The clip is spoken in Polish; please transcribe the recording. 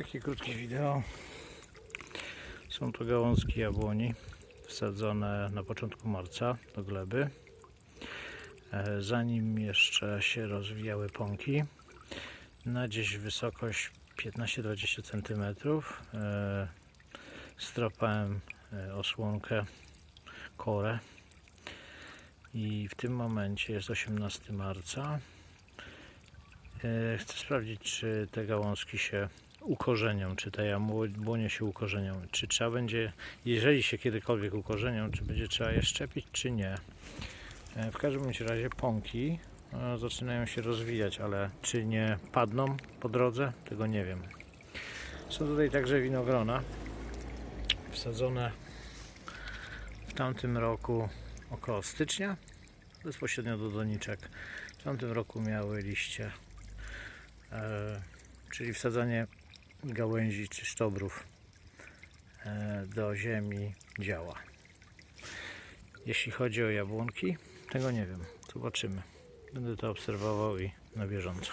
Takie krótkie wideo. Są to gałązki jabłoni wsadzone na początku marca do gleby. E, Zanim jeszcze się rozwijały pąki, na gdzieś wysokość 15-20 cm stropałem osłonkę, korę i w tym momencie jest 18 marca. E, Chcę sprawdzić, czy te gałązki się ukorzenią, czy te jabłonie się ukorzenią, czy trzeba będzie, jeżeli się kiedykolwiek ukorzenią, czy będzie trzeba je szczepić, czy nie. E, W każdym razie pąki e, zaczynają się rozwijać, ale czy nie padną po drodze, tego nie wiem. Są tutaj także winogrona wsadzone w tamtym roku około stycznia, bezpośrednio do doniczek. W tamtym roku miały liście, e, czyli wsadzanie gałęzi czy sztobrów e, do ziemi działa. Jeśli chodzi o jabłonki, tego nie wiem. Zobaczymy. Będę to obserwował i na bieżąco.